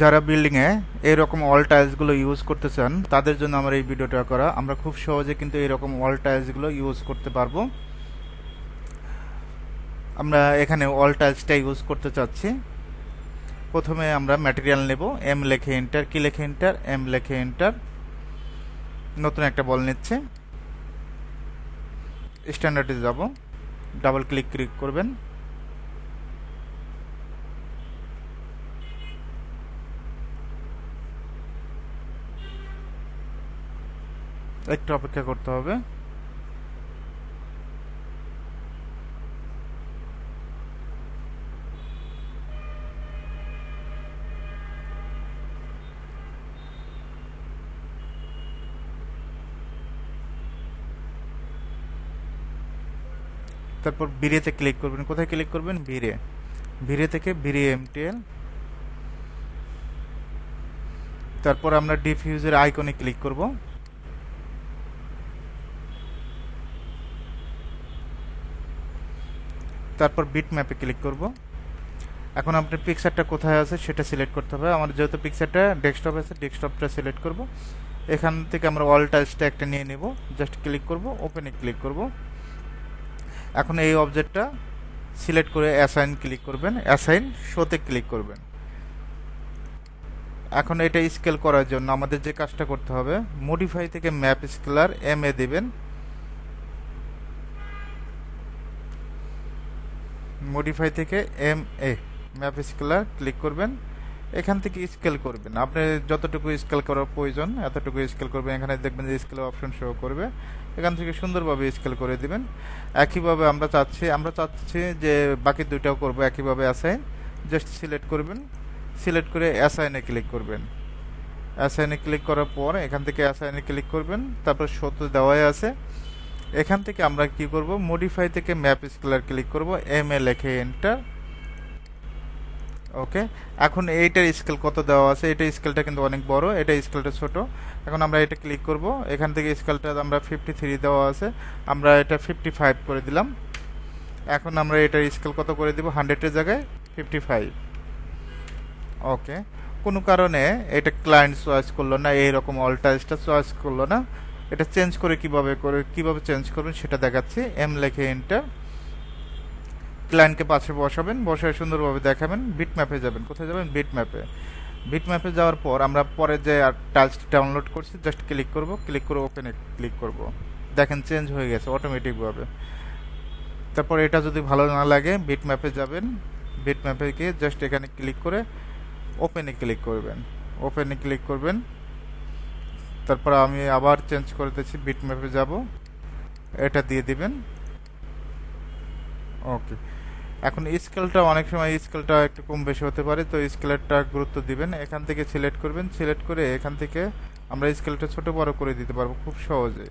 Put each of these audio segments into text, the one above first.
যারা বিল্ডিংয়ে এইরকম ওয়াল টাইলসগুলো ইউজ করতে চান তাদের জন্য আমার এই ভিডিওটা করা। আমরা খুব সহজে কিন্তু এরকম ওয়াল টাইলসগুলো ইউজ করতে পারব। আমরা এখানে ওয়াল টাইলসটা ইউজ করতে চাচ্ছি। প্রথমে আমরা ম্যাটেরিয়াল নেব। এম লেখে এন্টার কি লেখে এন্টার এম লেখে এন্টার নতুন একটা বল নিচ্ছে। স্ট্যান্ডার্ডে যাব। ডাবল ক্লিক ক্লিক করবেন। একটু অপেক্ষা করতে হবে। তারপর বিরেতে ক্লিক করবেন। কোথায় ক্লিক করবেন? বিরে বিরে থেকে বিরে এমটিএল তারপর আমরা ডিফিউজের আইকনে ক্লিক করব। তারপর বিট ম্যাপে ক্লিক করব। এখন আপনার পিকচারটা কোথায় আছে সেটা সিলেক্ট করতে হবে। আমার যেহেতু পিকচারটা ডেস্কটপ আছে ডেস্কটপটা সিলেক্ট করব। এখান থেকে আমরা অল টাইলসটা একটা নিয়ে নেব। জাস্ট ক্লিক করব ওপেনে ক্লিক করব। এখন এই অবজেক্টটা সিলেক্ট করে অ্যাসাইন ক্লিক করবেন। অ্যাসাইন শোতে ক্লিক করবেন। এখন এটা স্কেল করার জন্য আমাদের যে কাজটা করতে হবে মডিফাই থেকে ম্যাপ স্কেলার এম এ দেবেন। মডিফাই থেকে M A map scaler click করবেন। এখান থেকে স্কেল করবেন। আপনি যতটুকু স্কেল করার প্রয়োজন, এতটুকু স্কেল করবেন। এখানে দেখবেন যে স্কেল অপশন শো করবে। এখান থেকে সুন্দরভাবে স্কেল করে দিবেন। একইভাবে আমরা চাচ্ছি আমরা চাচ্ছি যে বাকি দুইটাও করব একইভাবে অ্যাসাইন জাস্ট সিলেক্ট করবেন। সিলেক্ট করে অ্যাসাইনে ক্লিক করবেন। অ্যাসাইনে ক্লিক করার পর এখান থেকে অ্যাসাইনে ক্লিক করবেন। তারপর সত্য দেওয়াই আছে। এখান থেকে আমরা কি করব? মডিফাই থেকে ম্যাপ স্কেলার ক্লিক করব। এম এ লেখে এন্টার ওকে এখন এইটার স্কেল কত দেওয়া আছে? এটা স্কেলটা কিন্তু অনেক বড়, এটা স্কেলটা ছোট। এখন আমরা এটা ক্লিক করব। এখান থেকে স্কেলটা আমরা ফিফটি থ্রি দেওয়া আছে। আমরা এটা ফিফটি ফাইভ করে দিলাম। এখন আমরা এটার স্কেল কত করে দিব? হান্ড্রেডের জায়গায় ফিফটি ফাইভ ওকে কোনো কারণে এটা ক্লায়েন্ট চয়েস করল না, এইরকম অল্টাইজটা চয়েস করল না। এটা চেঞ্জ করে কীভাবে করে কীভাবে চেঞ্জ করবেন সেটা দেখাচ্ছি। এম লেখে এন্টার ক্লায়েন্টকে পাশে বসাবেন, বসায় সুন্দরভাবে দেখাবেন। বিট ম্যাপে যাবেন। কোথায় যাবেন? বিট ম্যাপে বিট ম্যাপে যাওয়ার পর আমরা পরে যে টাইলসটি ডাউনলোড করছি জাস্ট ক্লিক করব। ক্লিক করে ওপেনে ক্লিক করব। দেখেন চেঞ্জ হয়ে গেছে অটোমেটিকভাবে তারপর এটা যদি ভালো না লাগে বিট ম্যাপে যাবেন। বিট ম্যাপে গিয়ে জাস্ট এখানে ক্লিক করে ওপেনে ক্লিক করবেন। ওপেনে ক্লিক করবেন। তারপর আমি আবার চেঞ্জ করে দিচ্ছি বিট ম্যাপে যাব। এটা দিয়ে দিবেন। ওকে এখন স্কেলটা অনেক সময় স্কেলটা একটু কম বেশি হতে পারে, তো স্কেলেরটা গুরুত্ব দিবেন। এখান থেকে সিলেক্ট করবেন। সিলেক্ট করে এখান থেকে আমরা স্কেলটা ছোট বড় করে দিতে পারব খুব সহজে।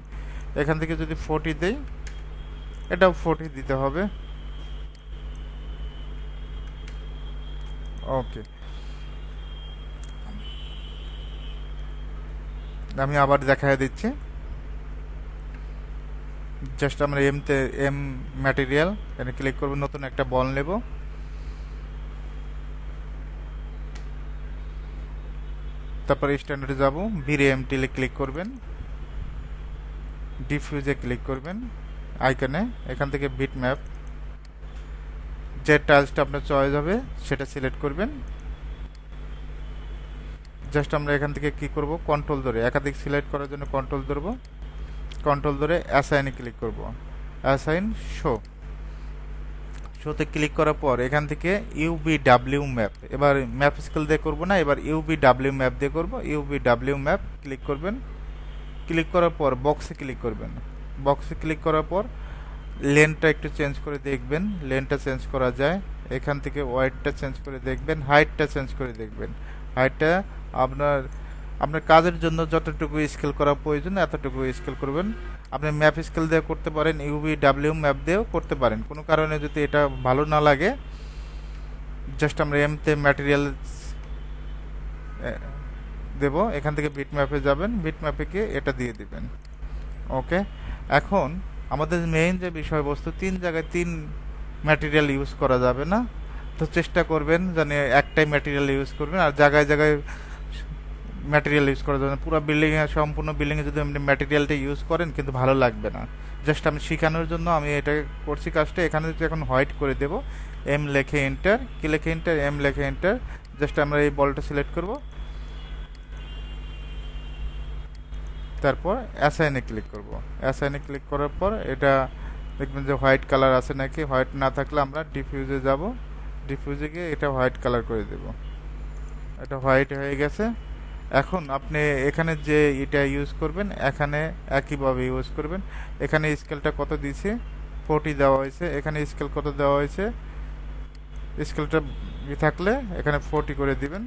এখান থেকে যদি ফোর্টি দেই, এটাও ফোর্টি দিতে হবে। ওকে আমি আবার দেখা দিচ্ছি। জাস্ট আমরা এমতে এম ম্যাটেরিয়াল এখানে ক্লিক করব, নতুন একটা বল নেব। তারপর স্ট্যান্ডার্ডে যাব বিরে এমটিলে ক্লিক করবেন। ডিফিউজে ক্লিক করবেন আইকনে এখান থেকে বিট ম্যাপ যে টাইলসটা আপনার চয়েস হবে, সেটা সিলেক্ট করবেন। জাস্ট আমরা এখান থেকে কি করব? কন্ট্রোল ধরে। একাধিক সিলেক্ট করার জন্য কন্ট্রোল ধরবো। কন্ট্রোল ধরে অ্যাসাইনে ক্লিক করব। অ্যাসাইন শো শোতে ক্লিক করার পর এখান থেকে ইউবি ডাব্লিউ ম্যাপ এবার ম্যাপ স্কেল দিয়ে করব না, এবার ইউবি ডাব্লিউ ম্যাপ দিয়ে করব। ইউবি ডাব্লিউ ম্যাপ ক্লিক করবেন। ক্লিক করার পর বক্সে ক্লিক করবেন। বক্সে ক্লিক করার পর লেনটা একটু চেঞ্জ করে দেখবেন। লেনটা চেঞ্জ করা যায়। এখান থেকে ওয়াইডটা চেঞ্জ করে দেখবেন। হাইটটা চেঞ্জ করে দেখবেন। হাইটটা আপনার আপনার কাজের জন্য যতটুকু স্কেল করা প্রয়োজন, এতটুকু স্কেল করবেন। আপনি ম্যাপ স্কেল দিয়ে করতে পারেন ইউবি ডাব্লিউ ম্যাপ দিয়েও করতে পারেন। কোনো কারণে যদি এটা ভালো না লাগে জাস্ট আমরা এমতে ম্যাটেরিয়াল দেব। এখান থেকে বিট ম্যাপে যাবেন বিট ম্যাপে গিয়ে এটা দিয়ে দিবেন। ওকে এখন আমাদের মেইন যে বিষয়বস্তু, তিন জায়গায় তিন ম্যাটেরিয়াল ইউজ করা যাবে না। তো চেষ্টা করবেন যেন একটাই ম্যাটেরিয়াল ইউজ করবেন, আর জায়গায় জায়গায় ম্যাটেরিয়াল ইউজ করা যাবে পুরো বিল্ডিংয়ে সম্পূর্ণ বিল্ডিংয়ে যদি আপনি ম্যাটেরিয়ালটা ইউজ করেন, কিন্তু ভালো লাগবে না। জাস্ট আমি শেখানোর জন্য আমি এটা করছি কাজটা। এখানে যদি এখন হোয়াইট করে দেব এম লেখে এন্টার কি লেখে এন্টার এম লেখে এন্টার জাস্ট আমরা এই বলটা সিলেক্ট করব। তারপর অ্যাসাইনে ক্লিক করব। অ্যাসাইনে ক্লিক করার পর এটা দেখবেন যে হোয়াইট কালার আছে নাকি? হোয়াইট না থাকলে আমরা ডিফিউজে যাব। ডিফিউজে গিয়ে এটা হোয়াইট কালার করে দেব। এটা হোয়াইট হয়ে গেছে। এখন আপনি এখানে যে এটা ইউজ করবেন, এখানে একইভাবে ইউজ করবেন। এখানে স্কেলটা কত দিয়েছে? ফোর্টি দেওয়া হয়েছে। এখানে স্কেল কত দেওয়া হয়েছে? স্কেলটা থাকলে এখানে ফোর্টি করে দিবেন।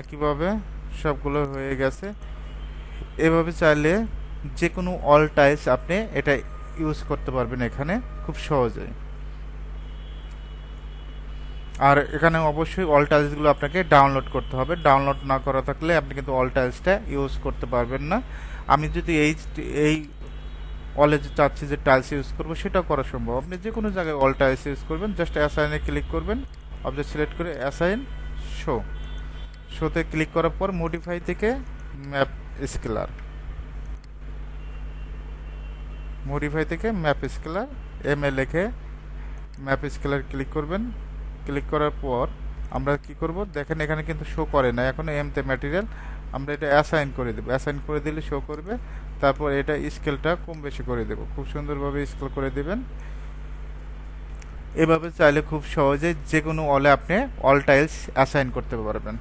একইভাবে সবগুলো হয়ে গেছে। এভাবে চাইলে যে কোনো অল টাইলস আপনি এটা ইউজ করতে পারবেন এখানে খুব সহজে আর এখানে অবশ্যই অল টাইলসগুলো আপনাকে ডাউনলোড করতে হবে। ডাউনলোড না করা থাকলে আপনি কিন্তু অল টাইলসটা ইউজ করতে পারবেন না। আমি যদি এই এই অলে যে চাচ্ছি যে টাইলস ইউজ করব, সেটাও করা সম্ভব। আপনি যে কোনো জায়গায় অল টাইলস ইউজ করবেন। জাস্ট অ্যাসাইনে ক্লিক করবেন। অবজেক্ট সিলেক্ট করে অ্যাসাইন শো শোতে ক্লিক করার পর মডিফাই থেকে ম্যাপ স্কেলার মডিফাই থেকে ম্যাপ স্কেলার এম এ লেখে ম্যাপ স্কেলার ক্লিক করবেন। ক্লিক করার পর আমরা কি করব? দেখেন এখানে কিন্তু শো করে না এখন এমতে ম্যাটেরিয়াল আমরা এটা অ্যাসাইন করে দেবো। অ্যাসাইন করে দিলে শো করবে। তারপর এটা স্কেলটা কম বেশি করে দেবো। খুব সুন্দরভাবে স্কেল করে দেবেন। এভাবে চাইলে খুব সহজে যে কোনো অলে আপনি অল টাইলস অ্যাসাইন করতে পারবেন।